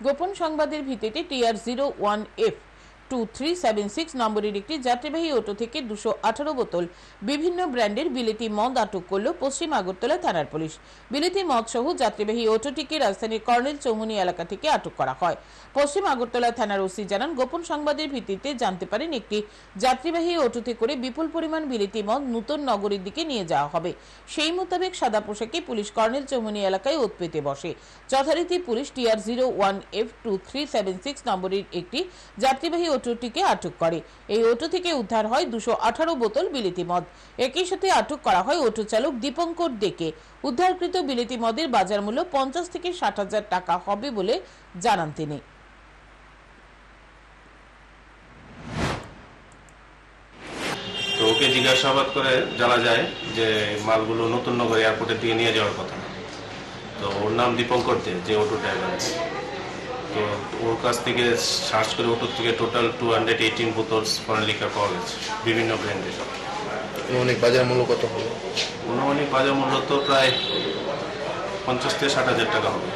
গোপন সংবাদের ভিত্তিতে TR zero one F two three seven six নম্বরের একটি যাত্রীবাহী অটো থেকে দুশো আঠারো বোতল বিভিন্ন ব্র্যান্ডের বিলেতি মদ আটক করল পশ্চিম আগরতলা থানার পুলিশ। বিলেতি মদ সহ যাত্রীবাহী অটোটিকে রাজধানীর কর্নেল চৌমুনি এলাকা থেকে আটক করা হয়। পশ্চিম আগরতলা থানার ওসি জানান, গোপন সংবাদের ভিত্তিতে জানতে পারেন একটি যাত্রীবাহী অটোতে করে বিপুল পরিমাণ বিলেতি মদ নূতন নগরীর দিকে নিয়ে যাওয়া হবে। সেই মোতাবেক সাদা পোশাকে পুলিশ কর্নেল চৌমুনি এলাকায় ওত পেতে বসে। যথারীতি police TR zero one F two three seven six নম্বরের একটি যাত্রীবাহী অটোটিকে আটক করে। এই অটো থেকে উদ্ধার হয় দুশো আঠারো বোতল বিলেতি মদ। একই সাথে আটক করা হয় অটো চালক দীপঙ্কর ডেকে উদ্ধারকৃত বিলেতি মদের বাজার মূল্য পঞ্চাশ থেকে ষাট হাজার টাকা হবে বলে জানান তিনি। ওকে জিজ্ঞাসাবাদ করে জানা যায় যে মালগুলো নতুন নগর এয়ারপোর্টের দিকে নিয়ে যাওয়ার কথা। তো ওর নাম দীপঙ্কর দে, যে অটো ড্রাইভার তো ওর কাছ থেকে সার্চ করে ওটার থেকে total two hundred eighteen bottles foreign liquor পাওয়া গেছে বিভিন্ন ব্র্যান্ডের। অনেক বাজার মূল্য কত হবে? অনুমানিক বাজার মূল্য তো প্রায় পঞ্চাশ থেকে ষাট হাজার টাকা হবে।